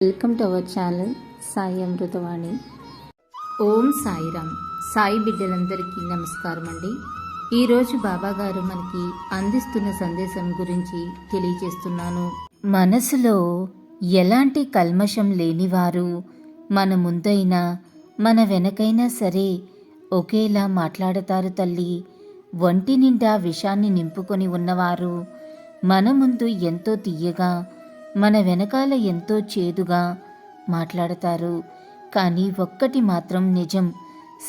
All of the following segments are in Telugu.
Welcome to our channel Sai Amruthavani Om Sairam. Sai బిడ్డలందరికీ నమస్కారం అండి. ఈరోజు బాబాగారు మనకి అందిస్తున్న సందేశం గురించి తెలియజేస్తున్నాను. మనసులో ఎలాంటి కల్మషం లేనివారు మన ముందైనా మన వెనకైనా సరే ఒకేలా మాట్లాడతారు తల్లి. ఒంటి నిండా విషాన్ని నింపుకొని ఉన్నవారు మన ముందు ఎంతో తీయగా మన వెనకాల ఎంతో చేదుగా మాట్లాడతారు. కానీ ఒక్కటి మాత్రం నిజం.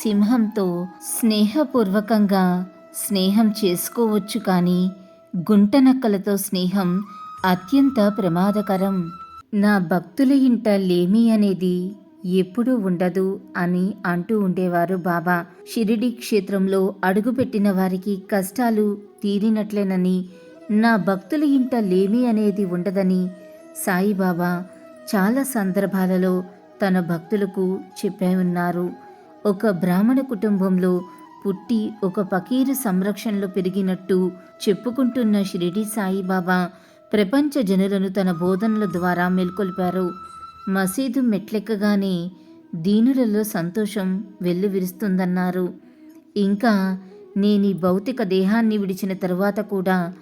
సింహంతో స్నేహపూర్వకంగా స్నేహం చేసుకోవచ్చు కానీ గుంటనక్కలతో స్నేహం అత్యంత ప్రమాదకరం. నా భక్తుల ఇంట లేమి అనేది ఎప్పుడూ ఉండదు అని అంటూ ఉండేవారు బాబా. షిరిడి క్షేత్రంలో అడుగుపెట్టిన వారికి కష్టాలు తీరినట్లేనని నా భక్తుల ఇంట లేమి అనేది ఉండదని సాయిబాబా చాలా సందర్భాలలో తన భక్తులకు చెప్పే ఉన్నారు. ఒక బ్రాహ్మణ కుటుంబంలో పుట్టి ఒక పకీరు సంరక్షణలో పెరిగినట్టు చెప్పుకుంటున్న షిరిడి సాయిబాబా ప్రపంచ జనులను తన బోధనల ద్వారా మేల్కొల్పారు. మసీదు మెట్లెక్కగానే దీనులలో సంతోషం వెల్లువిరుస్తుందన్నారు. ఇంకా నేను ఈ భౌతిక దేహాన్ని విడిచిన తరువాత కూడా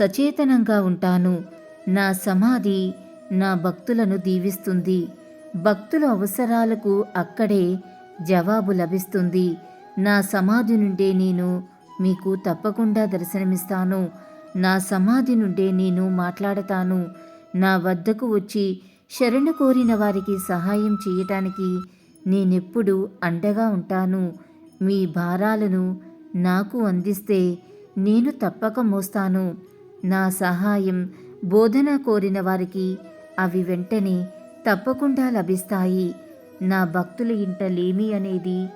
సచేతనంగా ఉంటాను. నా సమాధి నా భక్తులను దీవిస్తుంది. భక్తుల అవసరాలకు అక్కడే జవాబు లభిస్తుంది. నా సమాధి నుండే నేను మీకు తప్పకుండా దర్శనమిస్తాను. నా సమాధి నుండే నేను మాట్లాడతాను. నా వద్దకు వచ్చి శరణు కోరిన వారికి సహాయం చేయటానికి నేనెప్పుడు అండగా ఉంటాను. మీ భారాలను నాకు అందిస్తే నేను తప్పక మోస్తాను. నా సహాయం బోధన కోరిన వారికి అవి వెంటనే తప్పకుండా లభిస్తాయి. నా భక్తుల ఇంట లేమి అనేది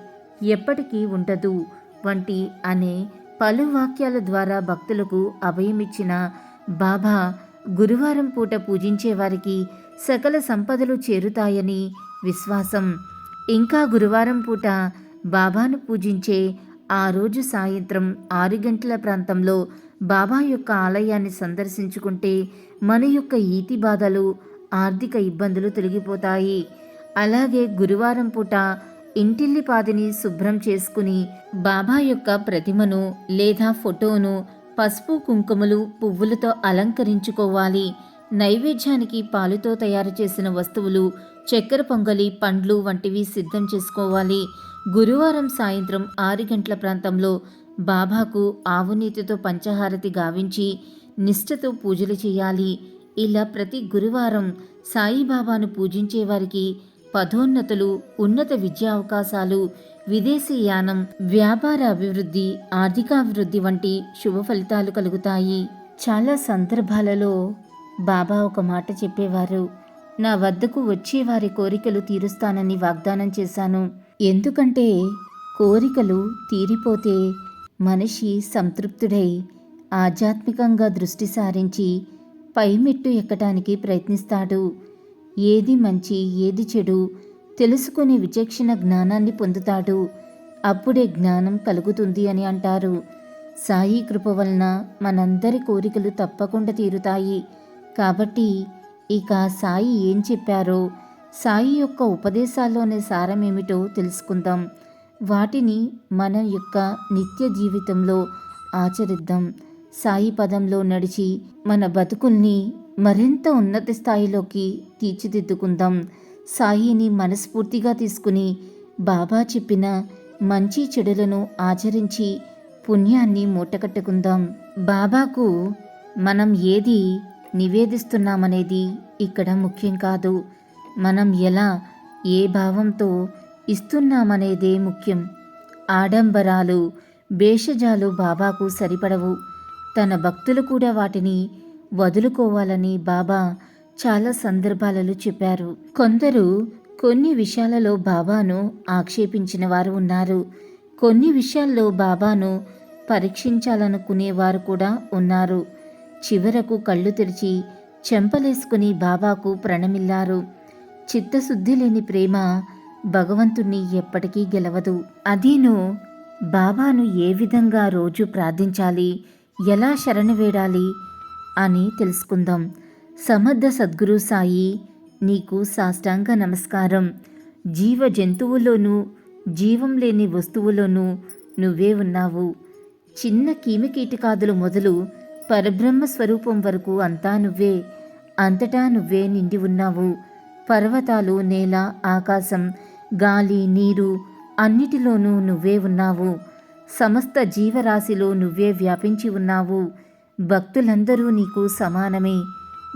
ఎప్పటికీ ఉండదు. వంటి అనే పలు వాక్యాల ద్వారా భక్తులకు అభయమిచ్చిన బాబా గురువారం పూట పూజించే వారికి సకల సంపదలు చేరుతాయని విశ్వాసం. ఇంకా గురువారం పూట బాబాను పూజించే ఆ రోజు సాయంత్రం ఆరు గంటల ప్రాంతంలో బాబా యొక్క ఆలయాన్ని సందర్శించుకుంటే మన యొక్క ఈతి బాధలు ఆర్థిక ఇబ్బందులు తొలగిపోతాయి. అలాగే గురువారం పూట ఇంటిల్లిపాదిని శుభ్రం చేసుకుని బాబా యొక్క ప్రతిమను లేదా ఫోటోను పసుపు కుంకుమలు పువ్వులతో అలంకరించుకోవాలి. నైవేద్యానికి పాలుతో తయారు చేసిన వస్తువులు చక్కెర పొంగలి పండ్లు వంటివి సిద్ధం చేసుకోవాలి. గురువారం సాయంత్రం ఆరు గంటల ప్రాంతంలో బాబాకు ఆవునీతితో పంచహారతి గావించి నిష్ఠతో పూజలు చేయాలి. ఇలా ప్రతి గురువారం సాయిబాబాను పూజించే వారికి పదోన్నతులు ఉన్నత విద్యా అవకాశాలు విదేశీ యానం వ్యాపార అభివృద్ధి ఆర్థికాభివృద్ధి వంటి శుభ ఫలితాలు కలుగుతాయి. చాలా సందర్భాలలో బాబా ఒక మాట చెప్పేవారు. నా వద్దకు వచ్చే వారి కోరికలు తీరుస్తానని వాగ్దానం చేశాను. ఎందుకంటే కోరికలు తీరిపోతే మనిషి సంతృప్తుడై ఆధ్యాత్మికంగా దృష్టి సారించి పైమెట్టు ఎక్కటానికి ప్రయత్నిస్తాడు. ఏది మంచి ఏది చెడు తెలుసుకునే విచక్షణ జ్ఞానాన్ని పొందుతాడు. అప్పుడే జ్ఞానం కలుగుతుంది అని అంటారు. సాయి కృప వలన మనందరి కోరికలు తప్పకుండా తీరుతాయి. కాబట్టి ఇక సాయి ఏం చెప్పారో సాయి యొక్క ఉపదేశాల్లోని సారమేమిటో తెలుసుకుందాం. వాటిని మన యొక్క నిత్య జీవితంలో ఆచరిద్దాం. సాయి పదంలో నడిచి మన బతుకుల్ని మరింత ఉన్నత స్థాయిలోకి తీర్చిదిద్దుకుందాం. సాయిని మనస్ఫూర్తిగా తీసుకుని బాబా చెప్పిన మంచి చెడులను ఆచరించి పుణ్యాన్ని మూటకట్టుకుందాం. బాబాకు మనం ఏది నివేదిస్తున్నామనేది ఇక్కడ ముఖ్యం కాదు. మనం ఎలా ఏ భావంతో ఇస్తున్నామనేదే ముఖ్యం. ఆడంబరాలు భేషజాలు బాబాకు సరిపడవు. తన భక్తులు కూడా వాటిని వదులుకోవాలని బాబా చాలా సందర్భాలలో చెప్పారు. కొందరు కొన్ని విషయాలలో బాబాను ఆక్షేపించిన వారు ఉన్నారు. కొన్ని విషయాల్లో బాబాను పరీక్షించాలనుకునేవారు కూడా ఉన్నారు. చివరకు కళ్ళు తెరిచి చెంపలేసుకుని బాబాకు ప్రణమిల్లారు. చిత్తశుద్ధి లేని ప్రేమ భగవంతుణ్ణి ఎప్పటికీ గెలవదు. అదీను బాబాను ఏ విధంగా రోజు ప్రార్థించాలి ఎలా శరణు వేడాలి అని తెలుసుకుందాం. సమర్థ సద్గురు సాయి నీకు సాష్టాంగ నమస్కారం. జీవ జంతువులోనూ జీవం లేని వస్తువులోనూ నువ్వే ఉన్నావు. చిన్న కీమికీటకాదులు మొదలు పరబ్రహ్మ స్వరూపం వరకు అంతా నువ్వే. అంతటా నువ్వే నిండి ఉన్నావు. పర్వతాలు నేల ఆకాశం గాలి నీరు అన్నిటిలోనూ నువ్వే ఉన్నావు. సమస్త జీవరాశిలో నువ్వే వ్యాపించి ఉన్నావు. భక్తులందరూ నీకు సమానమే.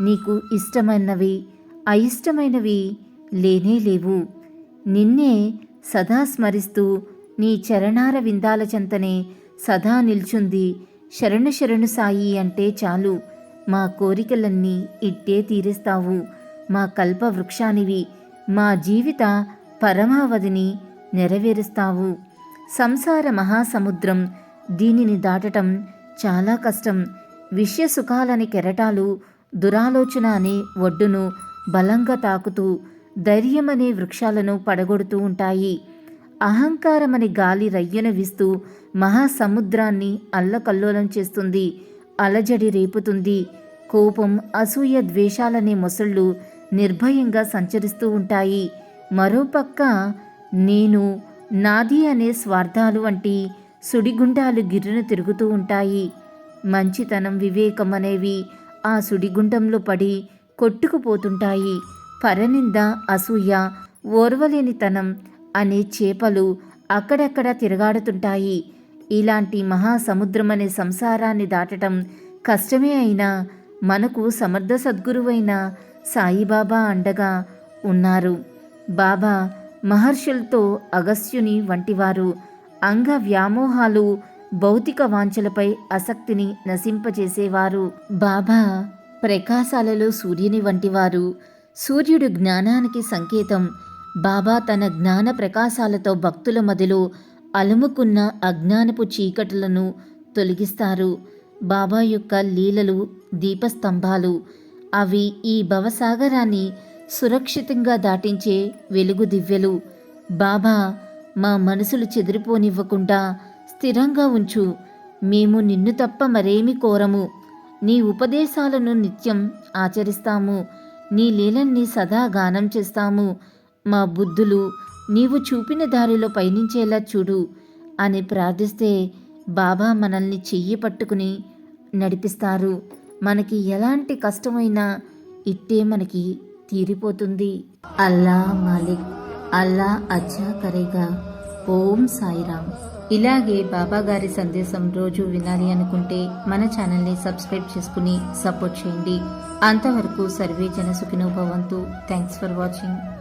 నీకు ఇష్టమైనవి అయిష్టమైనవి లేనే లేవు. నిన్నే సదా స్మరిస్తూ నీ చరణార విందాల చెంతనే సదా నిల్చుంది. శరణు శరణు సాయి అంటే చాలు. మా కోరికలన్నీ ఇట్టే తీరుస్తావు. మా కల్ప వృక్షానివి మా జీవిత పరమావధిని నెరవేరుస్తావు. సంసార మహాసముద్రం దీనిని దాటటం చాలా కష్టం. విషయ సుఖాలని కెరటాలు దురాలోచన అనే ఒడ్డును బలంగా తాకుతూ ధైర్యమనే వృక్షాలను పడగొడుతూ ఉంటాయి. అహంకారమని గాలి రయ్యన వీస్తూ మహాసముద్రాన్ని అల్లకల్లోలం చేస్తుంది. అలజడి రేపుతుంది. కోపం అసూయ ద్వేషాలనే మొసళ్ళు నిర్భయంగా సంచరిస్తూ ఉంటాయి. మరోపక్క నేను నాది అనే స్వార్థాలు వంటి సుడిగుండాలు గిర్రును తిరుగుతూ ఉంటాయి. మంచితనం వివేకం అనేవి ఆ సుడిగుండంలో పడి కొట్టుకుపోతుంటాయి. పరనింద అసూయ ఓర్వలేనితనం అనే చేపలు అక్కడక్కడ తిరగాడుతుంటాయి. ఇలాంటి మహాసముద్రం అనే సంసారాన్ని దాటటం కష్టమే అయినా మనకు సమర్థ సద్గురువైన సాయిబాబా అండగా ఉన్నారు. బాబా మహర్షులతో అగస్త్యుని వంటివారు అంగ వ్యామోహాలు భౌతిక వాంఛలపై ఆసక్తిని నశింపజేసేవారు. బాబా ప్రకాశాలలో సూర్యుని వంటివారు సూర్యుడు జ్ఞానానికి సంకేతం. బాబా తన జ్ఞాన ప్రకాశాలతో భక్తుల మదిలో అలుముకున్న అజ్ఞానపు చీకటులను తొలగిస్తారు. బాబా యొక్క లీలలు దీపస్తంభాలు అవి ఈ భవసాగరాన్ని సురక్షితంగా దాటించే వెలుగు దివ్యలు. బాబా మా మనసులు చెదిరిపోనివ్వకుండా స్థిరంగా ఉంచు. మేము నిన్ను తప్ప మరేమి కోరము. నీ ఉపదేశాలను నిత్యం ఆచరిస్తాము. నీ లీలన్నీ సదా గానం చేస్తాము. మా బుద్ధులు నీవు చూపిన దారిలో పయనించేలా చూడు అని ప్రార్థిస్తే బాబా మనల్ని చెయ్యి పట్టుకుని నడిపిస్తారు. మనకి ఎలాంటి కష్టమైనా ఇట్టే మనకి తీరిపోతుంది. అల్లా మాలిక్ అల్లా అచ్చా కరేగా. ఓం సాయిరామ్. ఇలాగే బాబా గారి సందేశం రోజు వినాలి అనుకుంటే మన ఛానల్ని సబ్స్క్రైబ్ చేసుకుని సపోర్ట్ చేయండి. అంతవరకు సర్వే జన సుఖినోభవంతు. Thanks for watching.